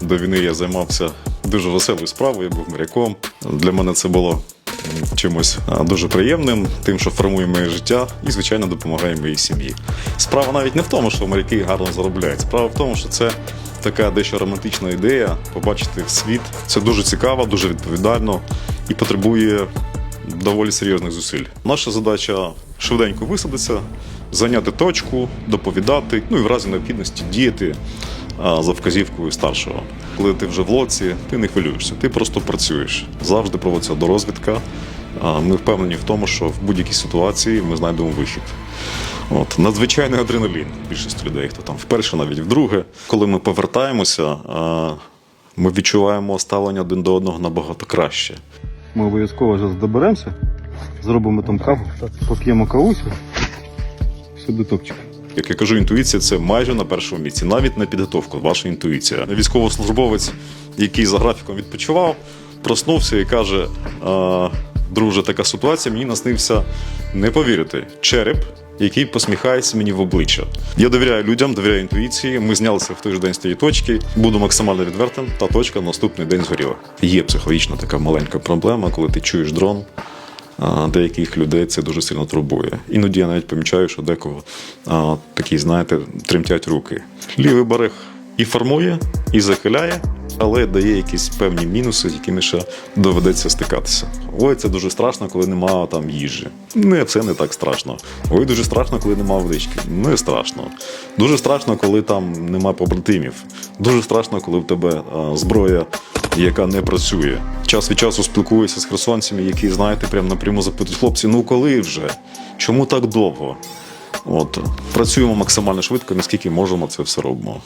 до війни я займався дуже веселою справою, я був моряком. Для мене це було чимось дуже приємним, тим, що формує моє життя і, звичайно, допомагає моїй сім'ї. Справа навіть не в тому, що моряки гарно заробляють. Справа в тому, що це така дещо романтична ідея побачити світ. Це дуже цікаво, дуже відповідально і потребує доволі серйозних зусиль. Наша задача швиденько висадитися, зайняти точку, доповідати, ну і в разі необхідності діяти за вказівкою старшого. Коли ти вже в лоці, ти не хвилюєшся, ти просто працюєш. Завжди проводиться дорозвідка. Ми впевнені в тому, що в будь-якій ситуації ми знайдемо вихід. От надзвичайний адреналін більшість людей, хто там вперше, навіть вдруге. Коли ми повертаємося, ми відчуваємо ставлення один до одного набагато краще. Ми обов'язково зараз доберемося, зробимо там каву, поп'ємо кавусю. Сюди. Як я кажу, інтуїція це майже на першому місці, навіть на підготовку, ваша інтуїція. Військовослужбовець, який за графіком відпочивав, проснувся і каже: «А, друже, така ситуація, мені наснився не повірити. Череп, який посміхається мені в обличчя. Я довіряю людям, довіряю інтуїції. Ми знялися в той же день з тієї точки. Буду максимально відвертим. Та точка на наступний день згоріла. Є психологічна така маленька проблема, коли ти чуєш дрон. Деяких людей це дуже сильно турбує. Іноді я навіть помічаю, що декого такі, знаєте, тремтять руки. Лівий берег і формує, і захиляє, але дає якісь певні мінуси, з якими ще доведеться стикатися. Ой, це дуже страшно, коли немає там їжі. Не, це не так страшно. Ой, дуже страшно, коли немає водички. Не страшно. Дуже страшно, коли там немає побратимів. Дуже страшно, коли в тебе а, зброя яка не працює. Час від часу спілкуюся з херсонцями, які, знаєте, прям напряму запитують хлопці, ну коли вже? Чому так довго? От працюємо максимально швидко, наскільки можемо, це все робимо.